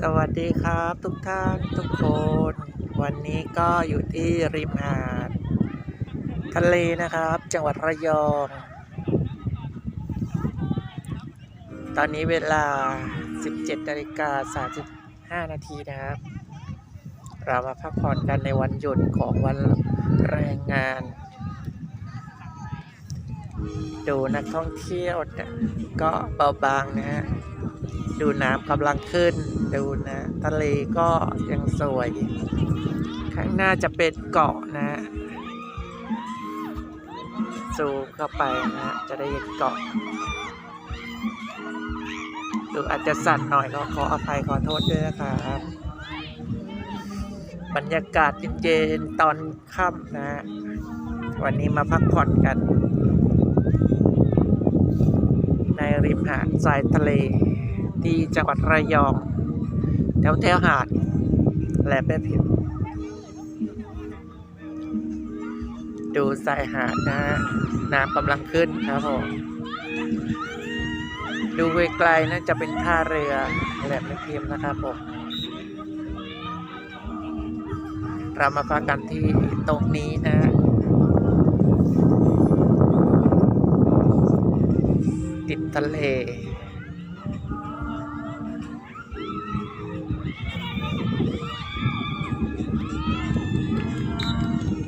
สวัสดีครับทุกท่านทุกคน วันนี้ก็อยู่ที่ริมหาด ทะเลนะครับ จังหวัดระยอง ตอนนี้เวลา 17นาฬิกา35 นาทีนะครับ เรามาพักผ่อนกันในวันหยุดของวันแรงงาน ดูนักท่องเที่ยวก็เบาบางนะฮะ ดูน้ำกำลังขึ้น ดูนะทะเลก็ยังสวย ข้างหน้าจะเป็นเกาะนะซูมเข้าไปนะ จะได้เห็นเกาะดูอาจจะสั่นหน่อยก็ขออภัยขอโทษด้วยนะครับ บรรยากาศเย็นๆตอนค่ำนะ วันนี้มาพักผ่อนกัน ในริมหาดทรายทะเล ที่จังหวัดระยอง แถวแถวหาดแหลมแม่พิมดูสายหาดนะฮะน้ำกำลังขึ้นครับผมดูไกลๆนั่นจะเป็นท่าเรือแหลมแม่พิมนะครับผมเรามาพักกันที่ตรงนี้นะติดทะเล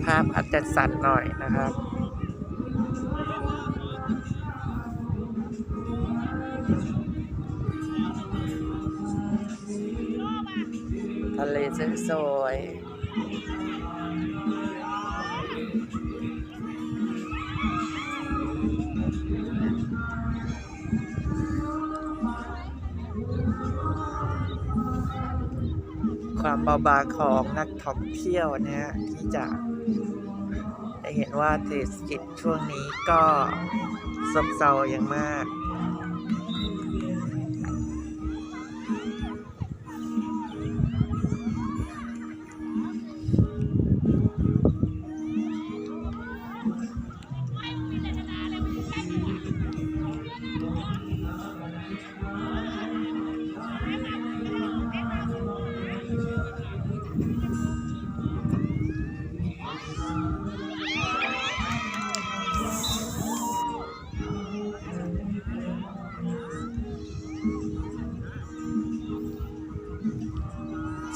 ภาพอาจจะสั่นหน่อยนะครับ ทะเลสวยความเบาบางของนักท่องเที่ยวนะฮะที่จะ จะเห็นว่าเศรษฐกิจช่วงนี้ก็ซบเซาอย่างมาก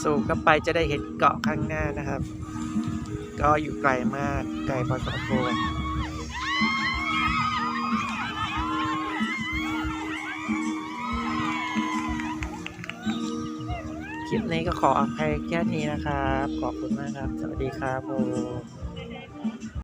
สูงก็ไปจะได้เห็นเกาะข้างหน้านะครับ ก็อยู่ไกลมากไกลพอสมควรคลิปนี้ก็ขออภัยแค่นี้นะครับ ขอบคุณมากครับ สวัสดีครับผม